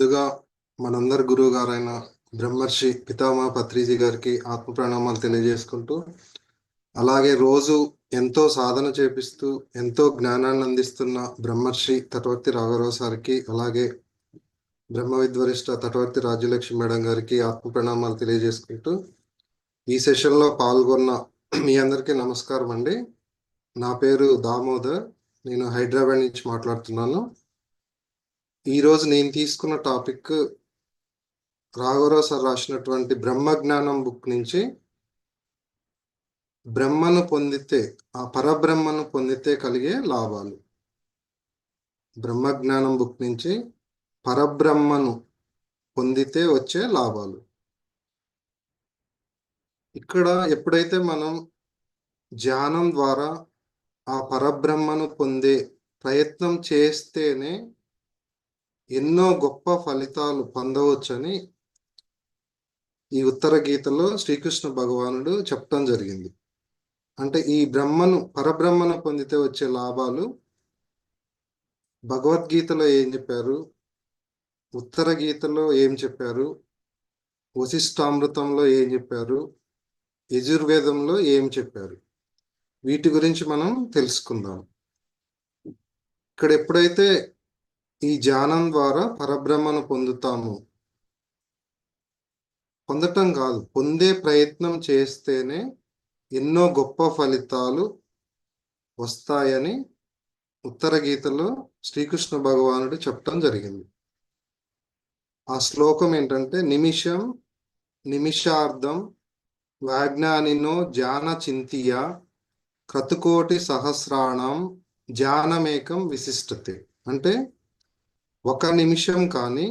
ముందుగా మనందరి గురువు గారైన బ్రహ్మర్షి పితామహ పత్రిజీ గారికి ఆత్మ ప్రణామాలు తెలియజేసుకుంటూ అలాగే రోజు ఎంతో సాధన చేపిస్తూ ఎంతో జ్ఞానాన్ని అందిస్తున్న బ్రహ్మర్షి తటవర్తి రాఘవరావు సార్కి అలాగే బ్రహ్మ విద్వరిష్ట తటవర్తి రాజ్యలక్ష్మి మేడం గారికి ఆత్మ ప్రణామాలు తెలియజేసుకుంటూ ఈ సెషన్లో పాల్గొన్న మీ అందరికీ నమస్కారం అండి నా పేరు దామోదర్. నేను హైదరాబాద్ నుంచి మాట్లాడుతున్నాను. ఈరోజు నేను తీసుకున్న టాపిక్ రాఘవరావు సార్ రాసినటువంటి బ్రహ్మ జ్ఞానం బుక్ నుంచి బ్రహ్మను పొందితే ఆ పరబ్రహ్మను పొందితే కలిగే లాభాలు. బ్రహ్మ జ్ఞానం బుక్ నుంచి పరబ్రహ్మను పొందితే వచ్చే లాభాలు. ఇక్కడ ఎప్పుడైతే మనం ధ్యానం ద్వారా ఆ పరబ్రహ్మను పొందే ప్రయత్నం చేస్తేనే ఎన్నో గొప్ప ఫలితాలు పొందవచ్చని ఈ ఉత్తర గీతలో శ్రీకృష్ణ భగవానుడు చెప్పడం జరిగింది. అంటే ఈ బ్రహ్మను పరబ్రహ్మను పొందితే వచ్చే లాభాలు భగవద్గీతలో ఏం చెప్పారు? ఉత్తర గీతలో ఏం చెప్పారు? వశిష్టామృతంలో ఏం చెప్పారు? యజుర్వేదంలో ఏం చెప్పారు? వీటి గురించి మనం తెలుసుకుందాం. ఇక్కడ ఎప్పుడైతే ఈ ధ్యానం ద్వారా పరబ్రహ్మను పొందుతాము. పొందటం కాదు పొందే ప్రయత్నం చేస్తేనే ఎన్నో గొప్ప ఫలితాలు వస్తాయని ఉత్తర గీతలో శ్రీకృష్ణ భగవానుడు చెప్పడం జరిగింది. ఆ శ్లోకం ఏంటంటే నిమిషం నిమిషార్థం వాజ్ఞానినో ధ్యాన చింతియ క్రతుకోటి సహస్రాణం ధ్యానమేకం విశిష్టతే. అంటే ఒక నిమిషం కానీ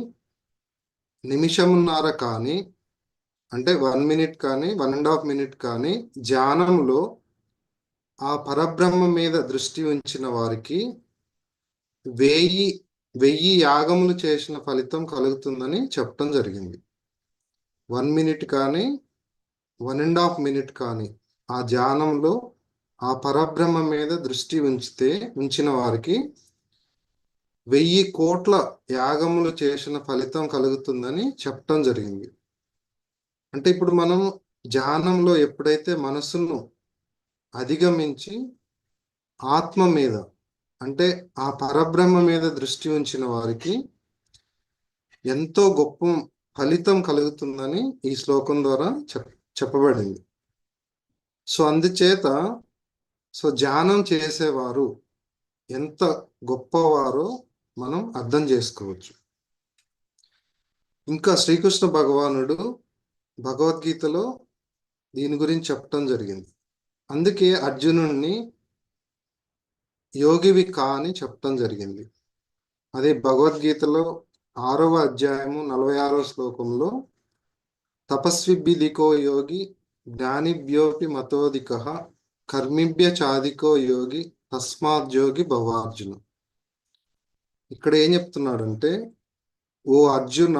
నిమిషంన్నర కానీ అంటే వన్ మినిట్ కానీ వన్ అండ్ హాఫ్ మినిట్ కానీ ధ్యానంలో ఆ పరబ్రహ్మ మీద దృష్టి ఉంచిన వారికి వెయ్యి వెయ్యి యాగములు చేసిన ఫలితం కలుగుతుందని చెప్పడం జరిగింది. వన్ మినిట్ కానీ వన్ అండ్ హాఫ్ మినిట్ కానీ ఆ ధ్యానంలో ఆ పరబ్రహ్మ మీద దృష్టి ఉంచితే ఉంచిన వారికి వెయ్యి కోట్ల యాగములు చేసిన ఫలితం కలుగుతుందని చెప్పడం జరిగింది. అంటే ఇప్పుడు మనం ధ్యానంలో ఎప్పుడైతే మనసును అధిగమించి ఆత్మ మీద అంటే ఆ పరబ్రహ్మ మీద దృష్టి ఉంచిన వారికి ఎంతో గొప్ప ఫలితం కలుగుతుందని ఈ శ్లోకం ద్వారా చెప్ చెప్పబడింది. సో అందుచేత సో ధ్యానం చేసేవారు ఎంత గొప్పవారో మనం అర్థం చేసుకోవచ్చు. ఇంకా శ్రీకృష్ణ భగవానుడు భగవద్గీతలో దీని గురించి చెప్పడం జరిగింది. అందుకే అర్జునుడిని యోగివి కా అని చెప్పడం జరిగింది. అదే భగవద్గీతలో ఆరవ అధ్యాయము నలభై ఆరవ శ్లోకంలో తపస్విభిదికో యోగి జ్ఞానిభ్యోపి మతోదిక కర్మిభ్య చాదికో యోగి తస్మాద్యోగి భవార్జును. ఇక్కడ ఏం చెప్తున్నాడంటే ఓ అర్జున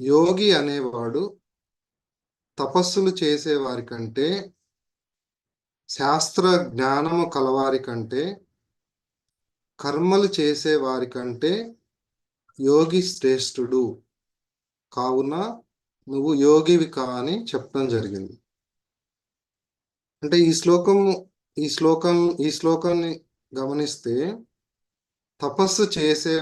యోగి అనేవాడు తపస్సులు చేసేవారి కంటే శాస్త్ర జ్ఞానము కలవారి కంటే కర్మలు చేసేవారి కంటే యోగి శ్రేష్ఠుడు. కావున నువ్వు యోగివి కా అని చెప్పడం జరిగింది. అంటే ఈ శ్లోకం ఈ శ్లోకం ఈ శ్లోకాన్ని గమనిస్తే తపస్సు చేసే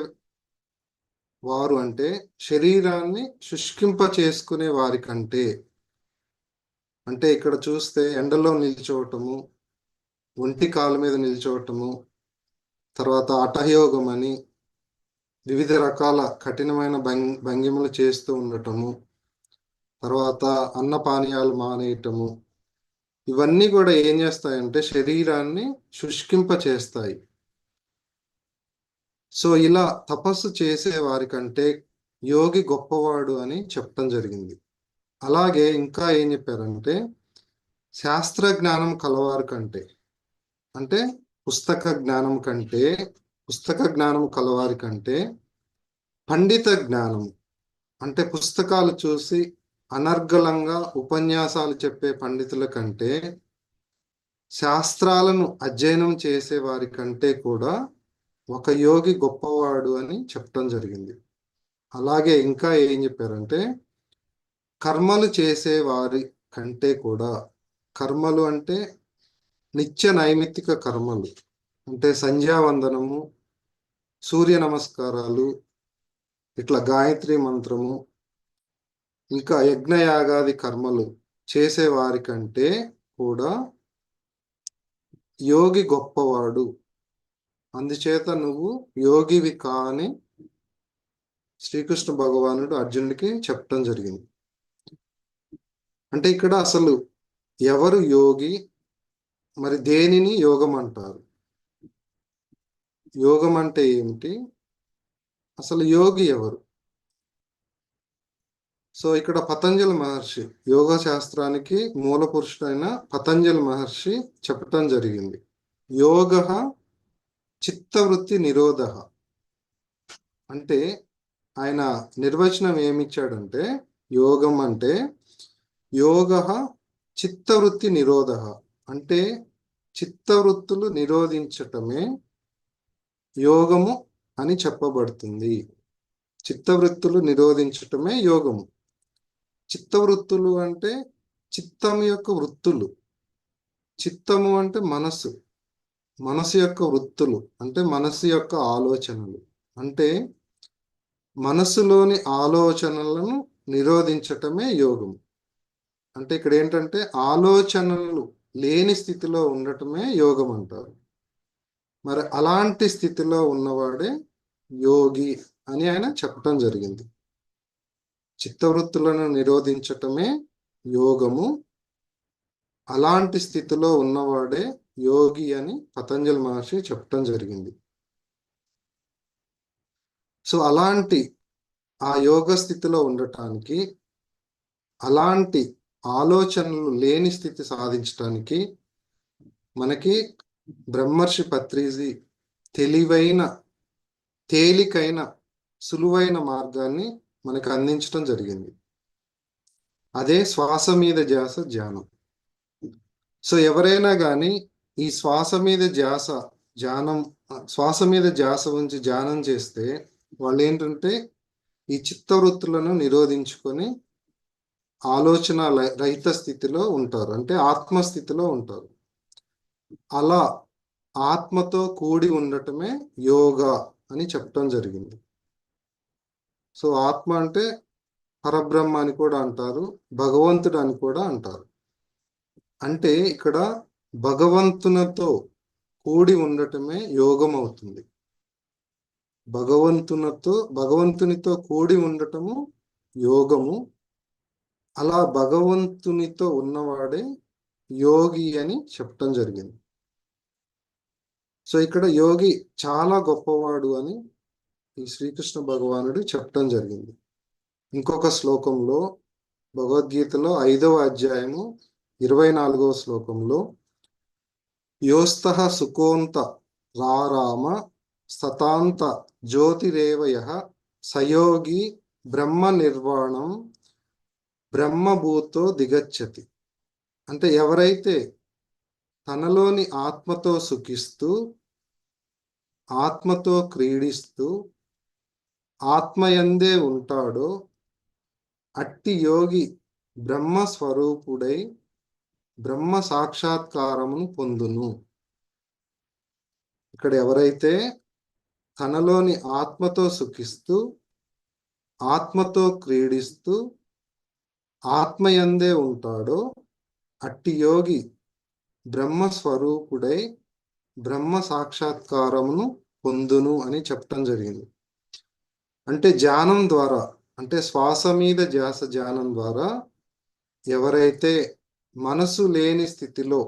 వారు అంటే శరీరాన్ని శుష్కింప చేసుకునే వారి కంటే అంటే ఇక్కడ చూస్తే ఎండలో నిల్చోవటము ఒంటి కాలు మీద నిల్చోవటము తర్వాత అటయోగం అని వివిధ రకాల కఠినమైన భంగిమలు చేస్తూ ఉండటము తర్వాత అన్నపానీయాలు మానేయటము ఇవన్నీ కూడా ఏం చేస్తాయంటే శరీరాన్ని శుష్కింప చేస్తాయి. సో ఇలా తపస్సు చేసే వారి కంటే యోగి గొప్పవాడు అని చెప్పడం జరిగింది. అలాగే ఇంకా ఏం చెప్పారంటే శాస్త్ర జ్ఞానం కలవారు కంటే అంటే పుస్తక జ్ఞానం కంటే పుస్తక జ్ఞానం కలవారి కంటే పండిత జ్ఞానం అంటే పుస్తకాలు చూసి అనర్గళంగా ఉపన్యాసాలు చెప్పే పండితుల కంటే శాస్త్రాలను అధ్యయనం చేసే వారి కంటే కూడా ఒక యోగి గొప్పవాడు అని చెప్పడం జరిగింది. అలాగే ఇంకా ఏం చెప్పారంటే కర్మలు చేసే వారి కంటే కూడా కర్మలు అంటే నిత్య నైమిత్తిక కర్మలు అంటే సంధ్యావందనము సూర్య నమస్కారాలు ఇట్లా గాయత్రి మంత్రము ఇంకా యజ్ఞయాగాది కర్మలు చేసేవారి కంటే కూడా యోగి గొప్పవాడు అందుచేత నువ్వు యోగివి కాని శ్రీకృష్ణ భగవానుడు అర్జునుడికి చెప్పడం జరిగింది. అంటే ఇక్కడ అసలు ఎవరు యోగి? మరి దేనిని యోగం అంటారు? యోగం అంటే ఏమిటి? అసలు యోగి ఎవరు? సో ఇక్కడ పతంజలి మహర్షి యోగ శాస్త్రానికి మూల పురుషుడైన పతంజలి మహర్షి చెప్పటం జరిగింది. యోగ చిత్తవృత్తి నిరోధ. అంటే ఆయన నిర్వచనం ఏమిచ్చాడంటే యోగం అంటే యోగ చిత్తవృత్తి నిరోధ. అంటే చిత్తవృత్తులు నిరోధించటమే యోగము అని చెప్పబడుతుంది. చిత్తవృత్తులు నిరోధించటమే యోగము. చిత్తవృత్తులు అంటే చిత్తం యొక్క వృత్తులు. చిత్తము అంటే మనసు మనసు యొక్క వృత్తులు అంటే మనసు యొక్క ఆలోచనలు. అంటే మనసులోని ఆలోచనలను నిరోధించటమే యోగం అంటే ఇక్కడ ఏంటంటే ఆలోచనలు లేని స్థితిలో ఉండటమే యోగం అంటారు మరి అలాంటి స్థితిలో ఉన్నవాడే యోగి అని ఆయన చెప్పటం జరిగింది. చిత్తవృత్తులను నిరోధించటమే యోగము. అలాంటి స్థితిలో ఉన్నవాడే యోగి అని పతంజలి మహర్షి చెప్పటం జరిగింది. సో అలాంటి ఆ యోగ స్థితిలో ఉండటానికి అలాంటి ఆలోచనలు లేని స్థితి సాధించటానికి మనకి బ్రహ్మర్షి పత్రిజీ తెలివైన తేలికైన సులువైన మార్గాన్ని మనకు అందించడం జరిగింది. అదే శ్వాస మీద ధ్యాస ధ్యానం. సో ఎవరైనా కానీ ఈ శ్వాస మీద ధ్యాస ధ్యానం శ్వాస మీద ధ్యాస ఉంచి ధ్యానం చేస్తే వాళ్ళు ఏంటంటే ఈ చిత్తవృత్తులను నిరోధించుకొని ఆలోచన రహిత స్థితిలో ఉంటారు. అంటే ఆత్మస్థితిలో ఉంటారు. అలా ఆత్మతో కూడి ఉండటమే యోగా అని చెప్పడం జరిగింది. సో ఆత్మ అంటే పరబ్రహ్మ అని కూడా అంటారు భగవంతుడు అని కూడా అంటారు. అంటే ఇక్కడ భగవంతునితో కూడి ఉండటమే యోగం అవుతుంది భగవంతునితో భగవంతునితో కూడి ఉండటము యోగము. అలా భగవంతునితో ఉన్నవాడే యోగి అని చెప్పటం జరిగింది. సో ఇక్కడ యోగి చాలా గొప్పవాడు అని ఈ శ్రీకృష్ణ భగవానుడు చెప్పటం జరిగింది. ఇంకొక శ్లోకంలో భగవద్గీతలో ఐదవ అధ్యాయము ఇరవై నాలుగవ శ్లోకంలో యోస్త సుకోంత రారామ సతాంత జ్యోతిరేవయ సయోగి బ్రహ్మ నిర్వాణం బ్రహ్మభూతో దిగచ్చతి అంటే ఎవరైతే తనలోని ఆత్మతో సుఖిస్తూ ఆత్మతో క్రీడిస్తూ ఆత్మయందే ఉంటాడో అట్టి యోగి బ్రహ్మస్వరూపుడై బ్రహ్మ సాక్షాత్కారమును పొందును. ఇక్కడ ఎవరైతే తనలోని ఆత్మతో సుఖిస్తూ ఆత్మతో క్రీడిస్తూ ఆత్మయందే ఉంటాడో అట్టి యోగి బ్రహ్మస్వరూపుడై బ్రహ్మ సాక్షాత్కారమును పొందును అని చెప్పటం జరిగింది. అంటే ధ్యానం ద్వారా అంటే శ్వాస మీద ధ్యాస ధ్యానం ద్వారా ఎవరైతే మనసు లేని స్థితిలో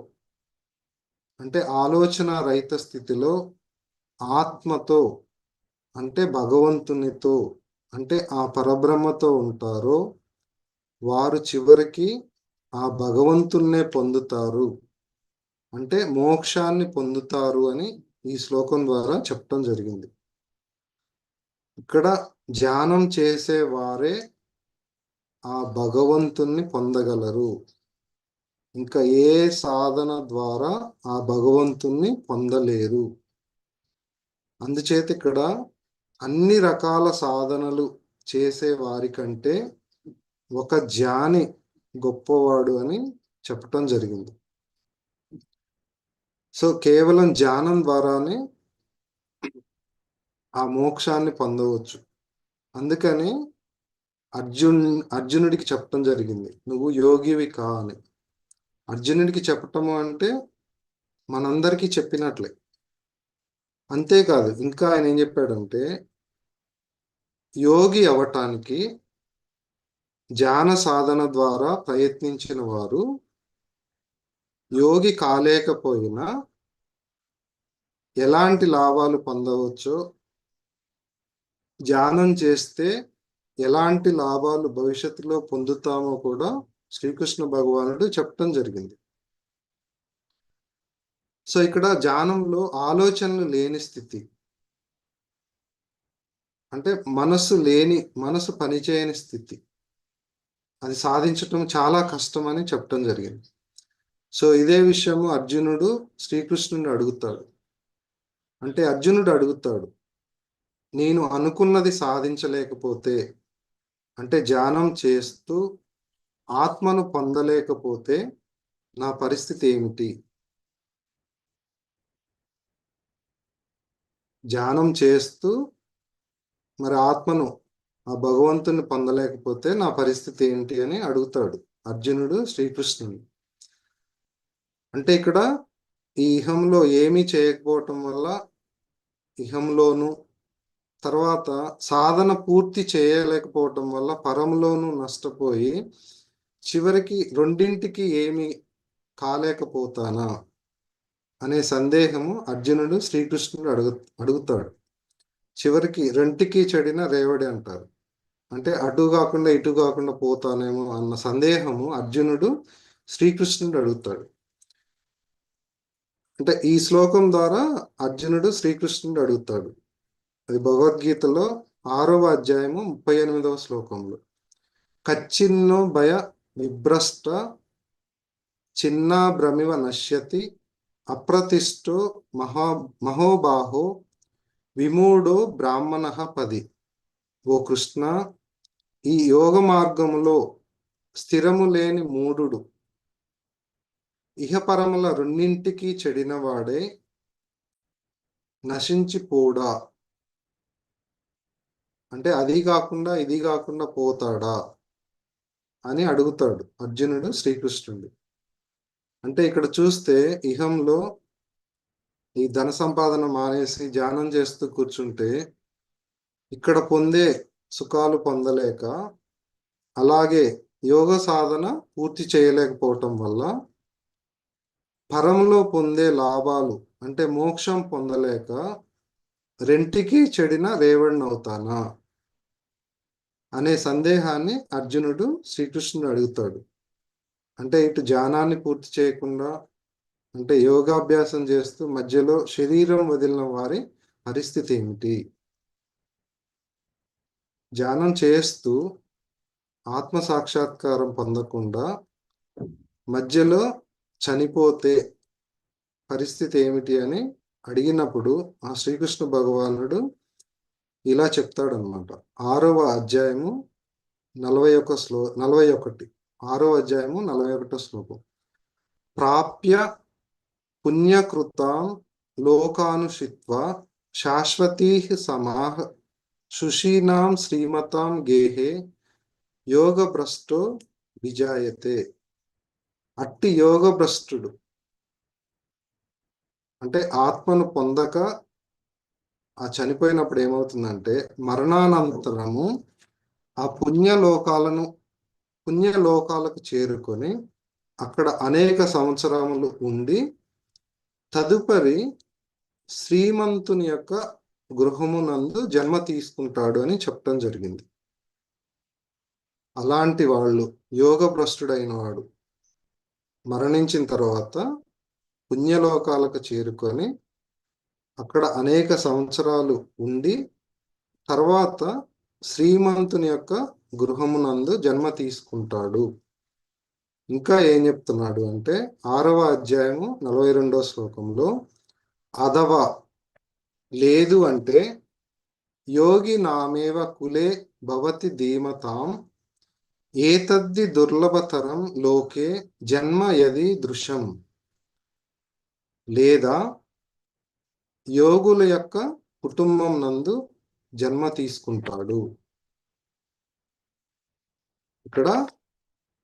అంటే ఆలోచన రహిత స్థితిలో ఆత్మతో అంటే భగవంతునితో అంటే ఆ పరబ్రహ్మతో ఉంటారో వారు చివరికి ఆ భగవంతున్నే పొందుతారు. అంటే మోక్షాన్ని పొందుతారు అని ఈ శ్లోకం ద్వారా చెప్పడం జరిగింది. ఇక్కడ ధ్యానం చేసే వారే ఆ భగవంతుణ్ణి పొందగలరు. ఇంకా ఏ సాధన ద్వారా ఆ భగవంతుణ్ణి పొందలేరు? అందుచేత ఇక్కడ అన్ని రకాల సాధనలు చేసే వారి కంటే ఒక జ్ఞాని గొప్పవాడు అని చెప్పటం జరిగింది. సో కేవలం ధ్యానం ద్వారానే ఆ మోక్షాన్ని పొందవచ్చు. అందుకని అర్జున్ అర్జునుడికి చెప్పటం జరిగింది. నువ్వు యోగివి కా అని అర్జునుడికి చెప్పటము అంటే మనందరికీ చెప్పినట్లే. అంతేకాదు ఇంకా ఆయన ఏం చెప్పాడంటే యోగి అవటానికి ధ్యాన సాధన ద్వారా ప్రయత్నించిన వారు యోగి కాలేకపోయినా ఎలాంటి లాభాలు పొందవచ్చో ధ్యానం చేస్తే ఎలాంటి లాభాలు భవిష్యత్తులో పొందుతామో కూడా శ్రీకృష్ణ భగవానుడు చెప్పడం జరిగింది. సో ఇక్కడ ధ్యానంలో ఆలోచనలు లేని స్థితి. అంటే మనసు లేని మనసు పనిచేయని స్థితి. అది సాధించటం చాలా కష్టం అని చెప్పడం జరిగింది. సో ఇదే విషయము అర్జునుడు శ్రీకృష్ణుని అడుగుతాడు. అంటే అర్జునుడు అడుగుతాడు నేను అనుకున్నది సాధించలేకపోతే అంటే ధ్యానం చేస్తూ ఆత్మను పొందలేకపోతే నా పరిస్థితి ఏమిటి? ధ్యానం చేస్తూ మరి ఆత్మను ఆ భగవంతుని పొందలేకపోతే నా పరిస్థితి ఏంటి అని అడుగుతాడు అర్జునుడు శ్రీకృష్ణుని అంటే ఇక్కడ ఈ ఇహంలో ఏమీ చేయకపోవటం వల్ల ఇహంలోను తర్వాత సాధన పూర్తి చేయలేకపోవటం వల్ల పరంలోనూ నష్టపోయి చివరికి రెండింటికి ఏమి కాలేకపోతానా అనే సందేహము అర్జునుడు శ్రీకృష్ణుడు అడుగు అడుగుతాడు. చివరికి రెంటికి చెడిన రేవడి అంటారు. అంటే అటు కాకుండా ఇటు కాకుండా పోతానేమో అన్న సందేహము అర్జునుడు శ్రీకృష్ణుడు అడుగుతాడు. అంటే ఈ శ్లోకం ద్వారా అర్జునుడు శ్రీకృష్ణుడు అడుగుతాడు. అది భగవద్గీతలో ఆరవ అధ్యాయము ముప్పై ఎనిమిదవ శ్లోకంలో. కచ్చిన్నో భయ నిభ్రష్ట చిన్న భ్రమివ నశ్యతి అప్రతిష్టో మహా మహోబాహో విమూఢో బ్రాహ్మణ పది. ఓ కృష్ణ ఈ యోగ మార్గములో స్థిరము లేని మూఢుడు. ఇహపరముల రెండింటికి చెడినవాడే నశించిపోడా? అంటే అది కాకుండా ఇది కాకుండా పోతాడా? అని అడుగుతాడు అర్జునుడు శ్రీకృష్ణుడు. అంటే ఇక్కడ చూస్తే ఇహంలో ఈ ధన సంపాదన మానేసి ధ్యానం చేస్తూ కూర్చుంటే ఇక్కడ పొందే సుఖాలు పొందలేక అలాగే యోగ సాధన పూర్తి చేయలేకపోవటం వల్ల పరంలో పొందే లాభాలు అంటే మోక్షం పొందలేక రెంటికి చెడిన రేవణ్ణి అవుతానా అనే సందేహాన్ని అర్జునుడు శ్రీకృష్ణుడు అడుగుతాడు. అంటే ఇటు ధ్యానాన్ని పూర్తి చేయకుండా అంటే యోగాభ్యాసం చేస్తూ మధ్యలో శరీరం వదిలిన వారి పరిస్థితి ఏమిటి? ధ్యానం చేస్తూ ఆత్మ సాక్షాత్కారం పొందకుండా మధ్యలో చనిపోతే పరిస్థితి ఏమిటి అని అడిగినప్పుడు ఆ శ్రీకృష్ణ భగవానుడు ఇలా చెప్తాడనమాట ఆరవ అధ్యాయము నలభై ఒక్క శ్లో నలభై ఒకటి ఆరో అధ్యాయము నలభై ఒకటో శ్లోకం. ప్రాప్య పుణ్యకృతాం లోకానుషిత్వ శాశ్వతీ సమాహ సుషీనాం శ్రీమతాం గేహే యోగభ్రష్టో విజాయతే. అట్టి యోగభ్రష్టుడు. అంటే ఆత్మను పొందక ఆ చనిపోయినప్పుడు ఏమవుతుందంటే మరణానంతరము ఆ పుణ్యలోకాలను పుణ్యలోకాలకు చేరుకొని అక్కడ అనేక సంవత్సరములు ఉండి తదుపరి శ్రీమంతుని యొక్క గృహమునందు జన్మ తీసుకుంటాడు అని చెప్పడం జరిగింది. అలాంటి వాళ్ళు యోగభ్రష్టుడైన వాడు మరణించిన తర్వాత పుణ్యలోకాలకు చేరుకొని అక్కడ అనేక సంవత్సరాలు ఉండి తర్వాత శ్రీమంతుని యొక్క గృహమునందు జన్మ తీసుకుంటాడు. ఇంకా ఏం చెప్తున్నాడు అంటే ఆరవ అధ్యాయము నలభై రెండవ శ్లోకంలో అధవ లేదు అంటే యోగి నామేవ కులే భవతి ధీమతాం ఏతద్ది దుర్లభతరం లోకే జన్మ యది దృశ్యం లేదా యోగుల యొక్క కుటుంబం నందు జన్మ తీసుకుంటాడు. ఇక్కడ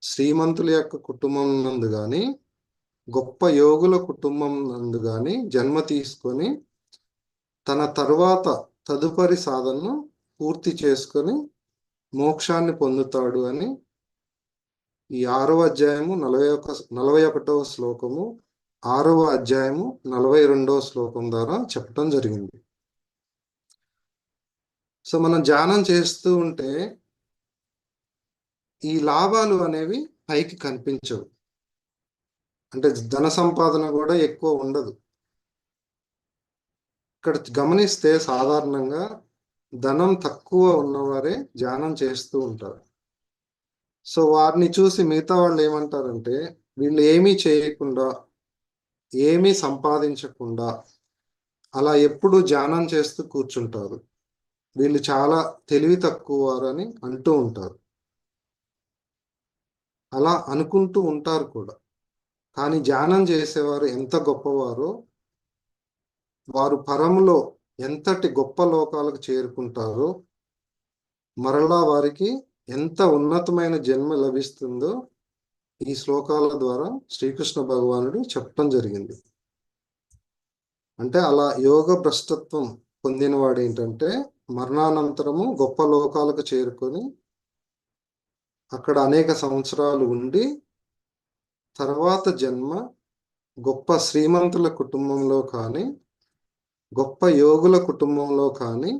శ్రీమంతుల యొక్క కుటుంబం నందు కానీ గొప్ప యోగుల కుటుంబం నందు కానీ జన్మ తీసుకొని తన తర్వాత తదుపరి సాధనను పూర్తి చేసుకొని మోక్షాన్ని పొందుతాడు అని ఈ ఆరవ అధ్యాయము నలభై ఒక నలభై ఒకటవ శ్లోకము ఆరవ అధ్యాయము నలభై రెండవ శ్లోకం ద్వారా చెప్పడం జరిగింది. సో మనం ధ్యానం చేస్తూ ఉంటే ఈ లాభాలు అనేవి పైకి కనిపించవు. అంటే ధన సంపాదన కూడా ఎక్కువ ఉండదు. ఇక్కడ గమనిస్తే సాధారణంగా ధనం తక్కువ ఉన్నవారే ధ్యానం చేస్తూ ఉంటారు. సో వారిని చూసి మిగతా వాళ్ళు ఏమంటారంటే వీళ్ళు ఏమీ చేయకుండా ఏమీ సంపాదించకుండా అలా ఎప్పుడు ధ్యానం చేస్తూ కూర్చుంటారు. వీళ్ళు చాలా తెలివి తక్కువ వారని అంటూ ఉంటారు. అలా అనుకుంటూ ఉంటారు కూడా. కానీ ధ్యానం చేసేవారు ఎంత గొప్పవారో వారు పరంలో ఎంతటి గొప్ప లోకాలకు చేరుకుంటారో మరలా వారికి ఎంత ఉన్నతమైన జన్మ లభిస్తుందో ఈ శ్లోకాల ద్వారా శ్రీకృష్ణ భగవానుడు చెప్పడం జరిగింది. అంటే అలా యోగ భ్రష్టత్వం పొందినవాడు ఏంటంటే మరణానంతరము గొప్ప లోకాలకు చేరుకొని అక్కడ అనేక సంవత్సరాలు ఉండి తర్వాత జన్మ గొప్ప శ్రీమంతుల కుటుంబంలో కానీ గొప్ప యోగుల కుటుంబంలో కానీ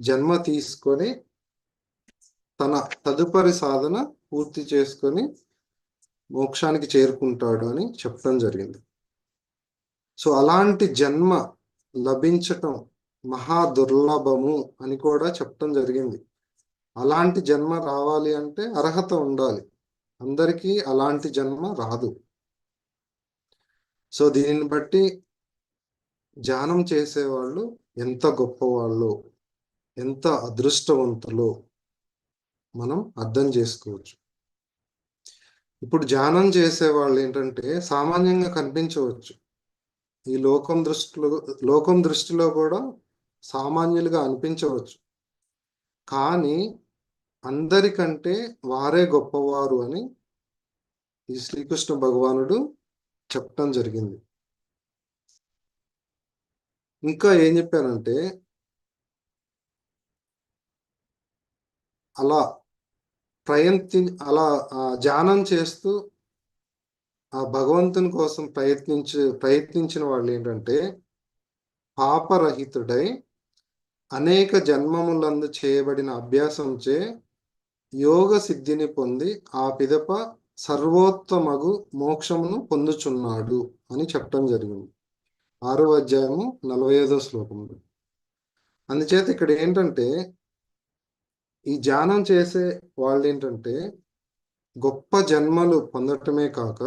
జన్మ తీసుకొని తన తదుపరి సాధన పూర్తి చేసుకొని మోక్షానికి చేరుకుంటాడు అని చెప్పడం జరిగింది. సో అలాంటి జన్మ లభించటం మహా దుర్లభము అని కూడా చెప్పడం జరిగింది. అలాంటి జన్మ రావాలి అంటే అర్హత ఉండాలి. అందరికీ అలాంటి జన్మ రాదు. సో దీనిని బట్టి ధ్యానం చేసేవాళ్ళు ఎంత గొప్పవాళ్ళు ఎంత అదృష్టవంతులు మనం అర్థం చేసుకోవచ్చు. ఇప్పుడు ధ్యానం చేసే వాళ్ళు ఏంటంటే సామాన్యంగా కనిపించవచ్చు. ఈ లోకం దృష్టిలో లోకం దృష్టిలో కూడా సామాన్యులుగా అనిపించవచ్చు. కానీ అందరికంటే వారే గొప్పవారు అని ఈ శ్రీకృష్ణ భగవానుడు చెప్పడం జరిగింది. ఇంకా ఏం చెప్పానంటే అలా ప్రయత్ని అలా ధ్యానం చేస్తూ ఆ భగవంతుని కోసం ప్రయత్నించి ప్రయత్నించిన వాళ్ళు ఏంటంటే పాపరహితుడై అనేక జన్మములందు చేయబడిన అభ్యాసంచే యోగ సిద్ధిని పొంది ఆ పిదప సర్వోత్తమగు మోక్షమును పొందుచున్నాడు అని చెప్పడం జరిగింది. ఆరో అధ్యాయము నలభై ఐదో శ్లోకంలో అందుచేత ఇక్కడ ఏంటంటే ఈ ధ్యానం చేసే వాళ్ళు ఏంటంటే గొప్ప జన్మలు పొందటమే కాక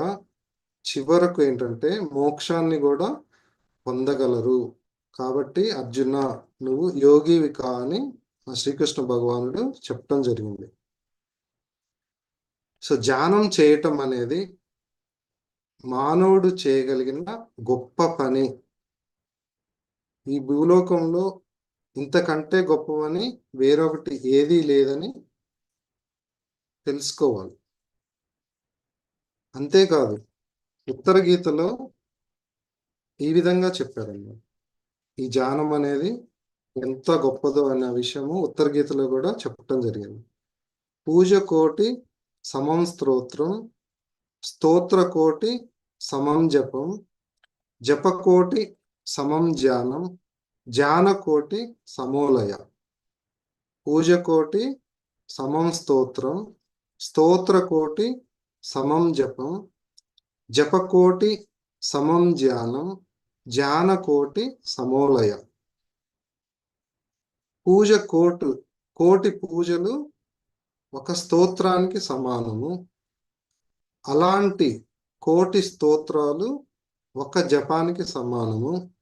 చివరకు ఏంటంటే మోక్షాన్ని కూడా పొందగలరు. కాబట్టి అర్జున నువ్వు యోగివి కా అని శ్రీకృష్ణ భగవానుడు చెప్పడం జరిగింది. సో ధ్యానం చేయటం అనేది మానవుడు చేయగలిగిన గొప్ప పని. ఈ భూలోకంలో ఇంతకంటే గొప్పవని వేరొకటి ఏదీ లేదని తెలుసుకోవాలి. అంతేకాదు ఉత్తర గీతలో ఈ విధంగా చెప్పారన్నమాట ఈ జానం అనేది ఎంత గొప్పదో అనే విషయము ఉత్తర గీతలో కూడా చెప్పటం జరిగింది. పూజ కోటి సమం స్తోత్రం స్తోత్ర కోటి సమం జపం జపకోటి సమం ధ్యానం ధ్యానకోటి సమోలయ. పూజకోటి సమం స్తోత్రం. స్తోత్రకోటి సమం జపం. జపకోటి సమం ధ్యానం. ధ్యానకోటి సమోలయ. పూజ కోటు కోటి పూజలు ఒక స్తోత్రానికి సమానము. అలాంటి కోటి స్తోత్రాలు ఒక జపానికి సమానము.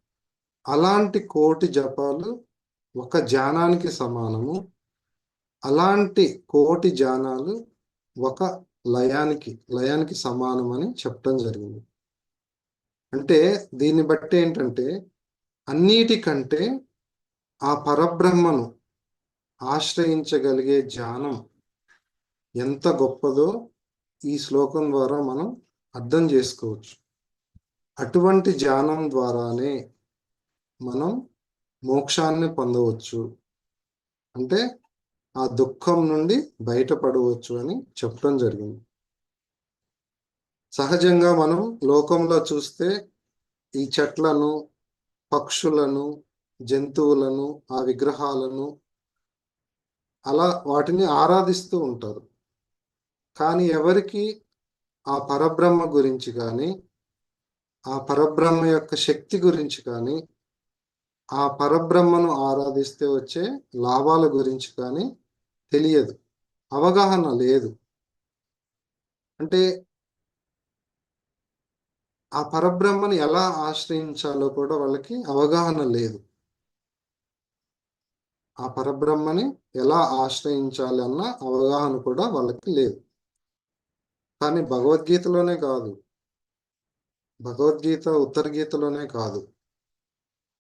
అలాంటి కోటి జపాలు ఒక జానానికి సమానము. అలాంటి కోటి జానాలు ఒక లయానికి లయానికి సమానం అని చెప్పడం జరిగింది. అంటే దీన్ని బట్టి ఏంటంటే అన్నిటికంటే ఆ పరబ్రహ్మను ఆశ్రయించగలిగే జ్ఞానం ఎంత గొప్పదో ఈ శ్లోకం ద్వారా మనం అర్థం చేసుకోవచ్చు. అటువంటి జ్ఞానం ద్వారానే మనం మోక్షాన్ని పొందవచ్చు. అంటే ఆ దుఃఖం నుండి బయటపడవచ్చు అని చెప్పడం జరిగింది. సహజంగా మనం లోకంలో చూస్తే ఈ చెట్లను పక్షులను జంతువులను ఆ విగ్రహాలను అలా వాటిని ఆరాధిస్తూ ఉంటారు. కానీ ఎవరికి ఆ పరబ్రహ్మ గురించి కానీ ఆ పరబ్రహ్మ యొక్క శక్తి గురించి కానీ ఆ పరబ్రహ్మను ఆరాధిస్తే వచ్చే లాభాల గురించి కానీ తెలియదు. అవగాహన లేదు. అంటే ఆ పరబ్రహ్మను ఎలా ఆశ్రయించాలో కూడా వాళ్ళకి అవగాహన లేదు. ఆ పరబ్రహ్మని ఎలా ఆశ్రయించాలి అన్న అవగాహన కూడా వాళ్ళకి లేదు. కానీ భగవద్గీతలోనే కాదు. భగవద్గీత ఉత్తర గీతలోనే కాదు.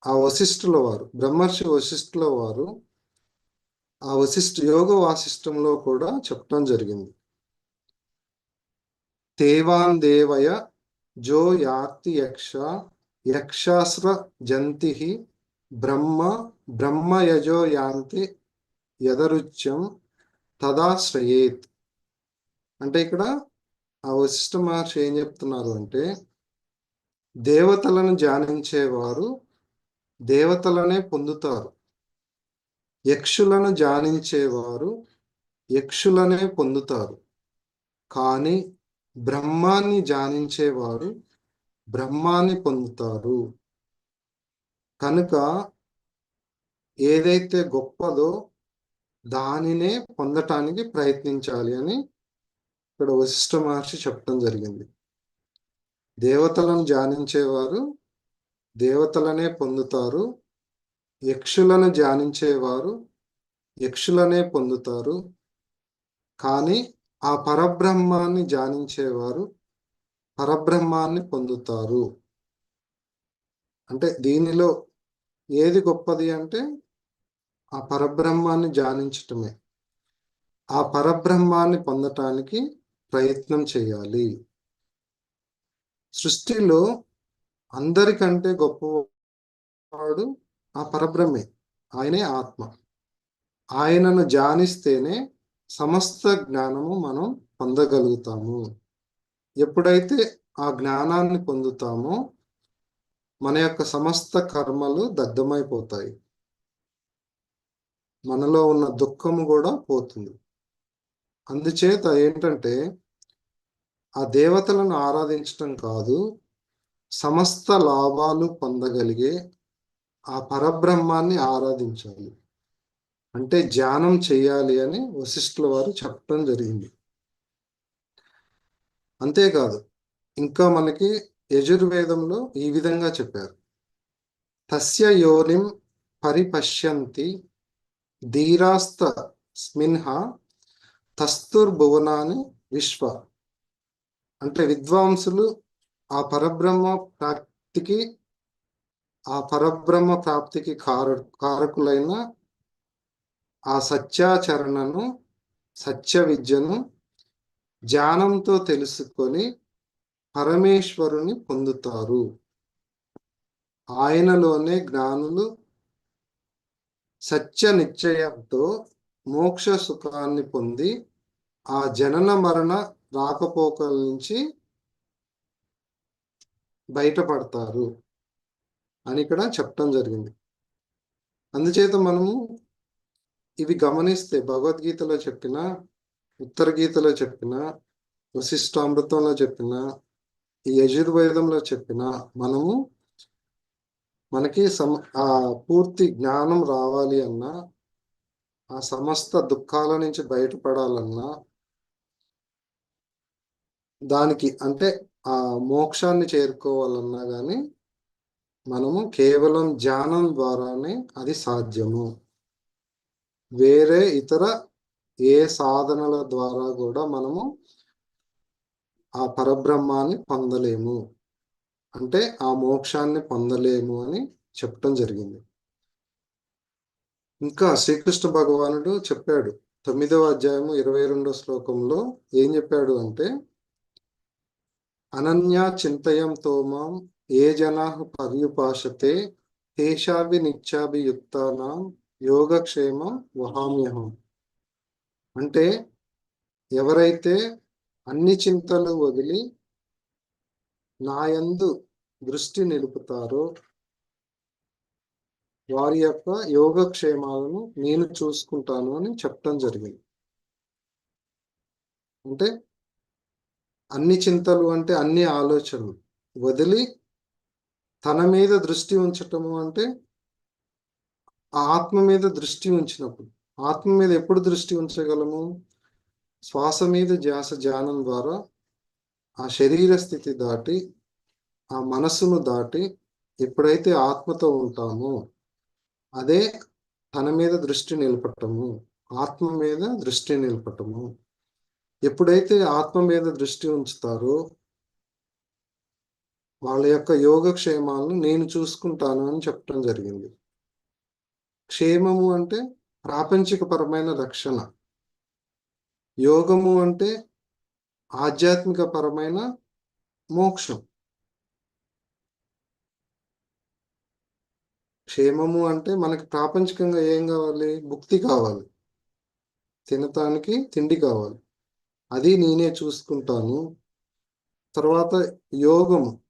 ఆ వశిష్ఠుల వారు బ్రహ్మర్షి వశిష్ఠుల వారు ఆ వశిష్ఠ యోగ వాసిష్టంలో కూడా చెప్పడం జరిగింది. తేవాన్ దేవయ జో యాతి యక్ష యక్షాస్ర జంతి బ్రహ్మ బ్రహ్మయజో యాంతి యదరుచ్యం తదాశ్రయేత్ అంటే ఇక్కడ ఆ వశిష్ఠ మహర్షి ఏం చెప్తున్నారు అంటే దేవతలను ధ్యానించేవారు దేవతలనే పొందుతారు. యక్షులను జానించేవారు యక్షులనే పొందుతారు. కానీ బ్రహ్మాన్ని జానించేవారు బ్రహ్మాన్ని పొందుతారు. కనుక ఏదైతే గొప్పదో దానినే పొందటానికి ప్రయత్నించాలి అని ఇక్కడ వశిష్ఠ మహర్షి చెప్పడం జరిగింది. దేవతలను జానించేవారు దేవతలనే పొందుతారు యక్షులను ధ్యానించేవారు యక్షులనే పొందుతారు కానీ ఆ పరబ్రహ్మాన్ని ధ్యానించేవారు పరబ్రహ్మాన్ని పొందుతారు. అంటే దీనిలో ఏది గొప్పది అంటే ఆ పరబ్రహ్మాన్ని ధ్యానించటమే. ఆ పరబ్రహ్మాన్ని పొందటానికి ప్రయత్నం చేయాలి. సృష్టిలో అందరికంటే గొప్పవాడు ఆ పరబ్రహ్మే. ఆయనే ఆత్మ. ఆయనను ధ్యానిస్తేనే సమస్త జ్ఞానము మనం పొందగలుగుతాము. ఎప్పుడైతే ఆ జ్ఞానాన్ని పొందుతామో మన యొక్క సమస్త కర్మలు దగ్ధమైపోతాయి. మనలో ఉన్న దుఃఖము కూడా పోతుంది. అందుచేత ఏంటంటే ఆ దేవతలను ఆరాధించటం కాదు సమస్త లాభాలు పొందగలిగే ఆ పరబ్రహ్మాన్ని ఆరాధించాలి. అంటే ధ్యానం చేయాలి అని వశిష్ఠుల వారు చెప్పడం జరిగింది. అంతేకాదు ఇంకా మనకి యజుర్వేదంలో ఈ విధంగా చెప్పారు. తస్య యోనిం పరిపశ్యంతి ధీరాస్త స్మిన్హ తస్తుర్భువనాని విశ్వ. అంటే విద్వాంసులు ఆ పరబ్రహ్మ ప్రాప్తికి ఆ పరబ్రహ్మ ప్రాప్తికి కార కారకులైన ఆ సత్యాచరణను సత్య విద్యను ధ్యానంతో తెలుసుకొని పరమేశ్వరుని పొందుతారు. ఆయనలోనే జ్ఞానులు సత్య నిశ్చయంతో మోక్ష సుఖాన్ని పొంది ఆ జనన మరణ రాకపోకల నుంచి బయటపడతారు అని ఇక్కడ చెప్పడం జరిగింది. అందుచేత మనము ఇవి గమనిస్తే భగవద్గీతలో చెప్పిన ఉత్తర గీతలో చెప్పిన వశిష్టామృతంలో చెప్పిన ఈ యజుర్వేదంలో చెప్పిన మనము మనకి సమ ఆ పూర్తి జ్ఞానం రావాలి అన్నా ఆ సమస్త దుఃఖాల నుంచి బయటపడాలన్నా దానికి అంటే ఆ మోక్షాన్ని చేరుకోవాలన్నా కానీ మనము కేవలం ధ్యానం ద్వారానే అది సాధ్యము. వేరే ఇతర ఏ సాధనల ద్వారా కూడా మనము ఆ పరబ్రహ్మాన్ని పొందలేము. అంటే ఆ మోక్షాన్ని పొందలేము అని చెప్పడం జరిగింది. ఇంకా శ్రీకృష్ణ భగవానుడు చెప్పాడు. తొమ్మిదవ అధ్యాయము ఇరవై రెండో శ్లోకంలో ఏం చెప్పాడు అంటే అనన్యా చింతయం తోమాం ఏ జనా పర్యుపాషతే తేషాభి నిత్యాభియుక్తానాం యోగక్షేమం వహామ్యహం. అంటే ఎవరైతే అన్ని చింతలు వదిలి నాయందు దృష్టి నిలుపుతారో వారి యొక్క యోగక్షేమాలను నేను చూసుకుంటాను అని చెప్పడం జరిగింది. అంటే అన్ని చింతలు అంటే అన్ని ఆలోచనలు. వదిలి తన మీద దృష్టి ఉంచటము అంటే ఆత్మ మీద దృష్టి ఉంచినప్పుడు. ఆత్మ మీద ఎప్పుడు దృష్టి ఉంచగలము? శ్వాస మీద ధ్యాస ధ్యానం ద్వారా ఆ శరీర స్థితి దాటి ఆ మనస్సును దాటి ఎప్పుడైతే ఆత్మతో ఉంటామో అదే తన మీద దృష్టి నిలపటము. ఆత్మ మీద దృష్టి నిలపటము. ఎప్పుడైతే ఆత్మ మీద దృష్టి ఉంచుతారో వాళ్ళ యొక్క యోగక్షేమాలను నేను చూసుకుంటాను అని చెప్పడం జరిగింది. క్షేమము అంటే ప్రాపంచికపరమైన రక్షణ. యోగము అంటే ఆధ్యాత్మికపరమైన మోక్షం. క్షేమము అంటే మనకి ప్రాపంచికంగా ఏం కావాలి? భుక్తి కావాలి. తినటానికి తిండి కావాలి. అది నేనే చూసుకుంటాను. తర్వాత యోగము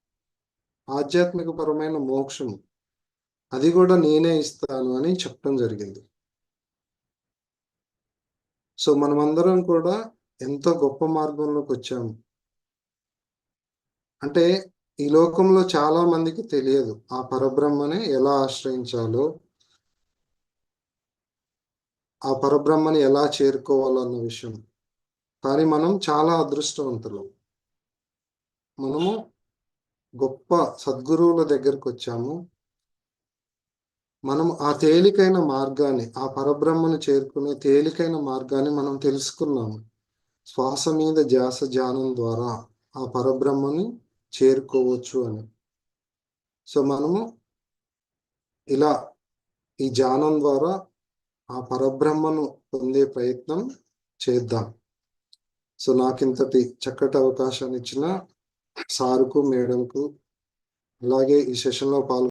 ఆధ్యాత్మిక పరమైన మోక్షము అది కూడా నేనే ఇస్తాను అని చెప్పడం జరిగింది. సో మనమందరం కూడా ఎంతో గొప్ప మార్గంలోకి వచ్చాము. అంటే ఈ లోకంలో చాలా మందికి తెలియదు ఆ పరబ్రహ్మని ఎలా ఆశ్రయించాలో ఆ పరబ్రహ్మని ఎలా చేరుకోవాలన్న విషయం. కానీ మనం చాలా అదృష్టవంతులం. మనము గొప్ప సద్గురువుల దగ్గరకు వచ్చాము. మనం ఆ తేలికైన మార్గాన్ని ఆ పరబ్రహ్మను చేరుకునే తేలికైన మార్గాన్ని మనం తెలుసుకున్నాము. శ్వాస మీద ధ్యాస ధ్యానం ద్వారా ఆ పరబ్రహ్మని చేరుకోవచ్చు అని. సో మనము ఇలా ఈ ధ్యానం ద్వారా ఆ పరబ్రహ్మను పొందే ప్రయత్నం చేద్దాం. సో నాకింతటి చక్కటి అవకాశాన్ని ఇచ్చిన సారుకు మేడంకు అలాగే ఈ సెషన్లో పాల్గొ